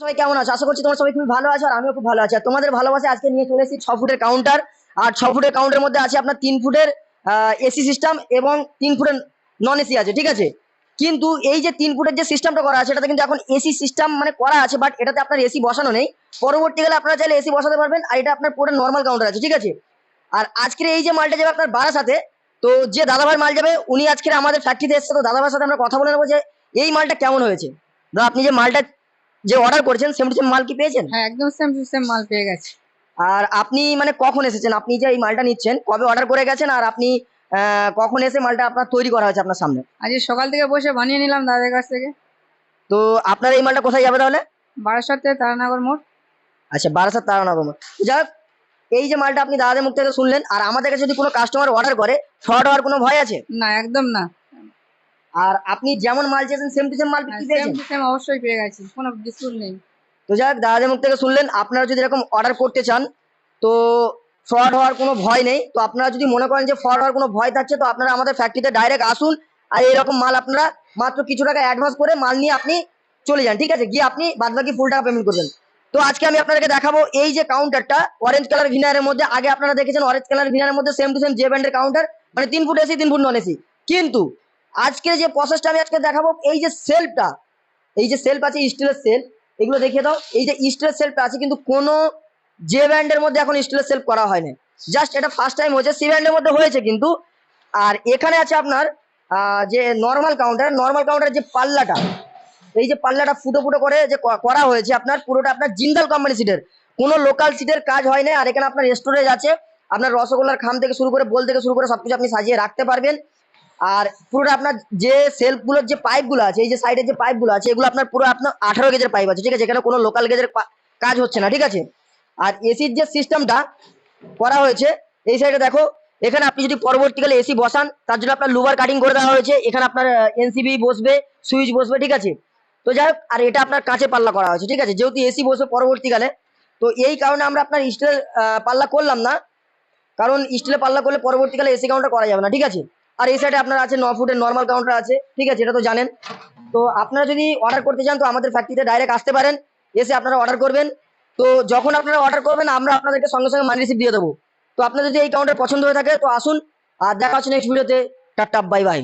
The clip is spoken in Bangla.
সবাই কেমন আছো? আশা করছি তোমরা সবাই খুবই ভালো আছো আর আমিও খুব ভালো আছি। আর তোমাদের ভালোবাসে আজকে নিয়ে চলে এসেছি ছ ফুটের কাউন্টার আর ছ ফুটের কাউন্টারের মধ্যে আছে আপনার তিন ফুটের এসি সিস্টেম এবং তিন ফুটের নন এসি আছে, ঠিক আছে? কিন্তু এই যে তিন ফুটের যে সিস্টেমটা করা আছে এটাতে কিন্তু এখন এসি সিস্টেম মানে করা আছে বাট এটাতে আপনার এসি বসানো নেই। পরবর্তীকালে আপনারা চাইলে এসি বসাতে পারবেন, আর এটা আপনার পুরো নর্মাল কাউন্টার আছে, ঠিক আছে? আর আজকের এই যে মালটা যাবে আপনার বারাসাতে তো যে দাদাভাই মাল যাবে, উনি আজকে আমাদের ফ্যাক্টরিতে এসেছে, তো দাদাভাইয়ের সাথে আমরা কথা বলে নেব যে এই মালটা কেমন হয়েছে। দাদা আপনি যে মালটা যে অর্ডার করেছেন সেম টু সেম মাল কি পেয়েছেন? হ্যাঁ একদম সেম টু সেম মাল পেয়ে গেছে। আর আপনি মানে কখন এসেছেন? আপনি যে এই মালটা নিচ্ছেন কবে অর্ডার করে গেছেন? আর আপনি কখন এসে মালটা আপনার তৈরি করা হয়েছে আপনার সামনে? আজকে সকাল থেকে বসে বানিয়ে নিলাম দাদার কাছ থেকে। তো আপনার এই মালটা কোথায় যাবে তাহলে? বারাসাত থেকে তারানগর মোড়। আচ্ছা বারাসাত তারানগর মোড়। যাক এই যে মালটা আপনি দাদাদের মুখ থেকে শুনলেন আর আমাদের কাছে যদি কোনো কাস্টমার অর্ডার করে ফ্রড হওয়ার কোনো ভয় আছে? না একদম না। আর আপনি যেমন মাল চেয়েছেন সেম টু সেম মাল সেম বিক্রি পেয়েছেন? টু সেম অবশ্যই পেয়ে গেছি কোনো ডিসপুট নেই। তো যাক দাদাদের মুখ থেকে শুনলেন আপনারা যদি এরকম অর্ডার করতে চান তো ফ্রড হওয়ার কোনো ভয় নেই। তো আপনারা যদি মনে করেন যে ফ্রড হওয়ার কোনো ভয় থাকছে তো আপনারা আমাদের ফ্যাক্টরিতে ডাইরেক্ট আসুন আর এইরকম মাল আপনারা মাত্র কিছু টাকা অ্যাডভান্স করে মাল নিয়ে আপনি চলে যান ঠিক আছে? গিয়ে আপনি বাদ বাকি ফুল টাকা পেমেন্ট করবেন। তো আজকে আমি আপনাদেরকে দেখাবো এই যে কাউন্টারটা অরেঞ্জ কালার ভিনারের মধ্যে আগে আপনারা দেখেছেন অরেঞ্জ কালার ভিনারের মধ্যে সেম টু সেম জে ব্যান্ডের কাউন্টার মানে তিন ফুট এসি তিন ফুট নন এসি কিন্তু আজকে যে প্রসেসটা আমি আজকে দেখাবো, এই যে সেলফটা এই যে সেলফ আছে স্টিলের সেলফ এগুলো দেখিয়ে দাও। এই যে স্টিলের সেলফটা আছে কিন্তু কোনো যে ব্যান্ডের মধ্যে এখন স্টিলের সেলফ করা হয়নি। জাস্ট এটা ফার্স্ট টাইম হয়েছে সি ব্যান্ডের মধ্যে হয়েছে কিন্তু। আর এখানে আছে আপনার যে নর্মাল কাউন্টার নর্মাল কাউন্টার যে পাল্লাটা, এই যে পাল্লাটা ফুটো ফুটো করে যে করা হয়েছে আপনার, পুরোটা আপনার জিন্দাল কোম্পানি সিটের কোনো লোকাল সিটের কাজ হয় না আর এখানে আপনার স্টোরেজ আছে। আপনার রসগোল্লার খাম থেকে শুরু করে বোল থেকে শুরু করে সবকিছু আপনি সাজিয়ে রাখতে পারবেন। আর পুরোটা আপনার যে সেলফগুলোর যে পাইপগুলো আছে, এই যে সাইডের যে পাইপগুলো আছে, এগুলো আপনার পুরো আপনার আঠারো গেজের পাইপ আছে, ঠিক আছে? এখানে কোনো লোকাল গেজের কাজ হচ্ছে না, ঠিক আছে? আর এসির যে সিস্টেমটা করা হয়েছে, এই সাইডে দেখো, এখানে আপনি যদি পরবর্তীকালে এসি বসান, তার জন্য আপনার লুবার কাটিং করে দেওয়া হয়েছে, এখানে আপনার এনসিবি বসবে সুইচ বসবে, ঠিক আছে? তো যাই আর এটা আপনার কাঁচে পাল্লা করা হয়েছে, ঠিক আছে? যেহেতু এসি বসবে পরবর্তীকালে, তো এই কারণে আমরা আপনার স্টিলের পাল্লা করলাম না, কারণ স্টিলের পাল্লা করলে পরবর্তীকালে এসি কাউন্টার করা যাবে না, ঠিক আছে? আর এই সাইডে আপনার আছে ন ফুটের নর্মাল কাউন্টার আছে, ঠিক আছে, এটা তো জানেন। তো আপনারা যদি অর্ডার করতে চান, তো আমাদের ফ্যাক্টরিতে ডাইরেক্ট আসতে পারেন, এসে আপনারা অর্ডার করবেন। তো যখন আপনারা অর্ডার করবেন, আমরা আপনাদেরকে সঙ্গে সঙ্গে মানি রিসিভ দিয়ে দেবো। তো আপনার যদি এই কাউন্টার পছন্দ হয়ে থাকে, তো আসুন, আর দেখা হচ্ছে নেক্সট ভিডিওতে টাটা বাই বাই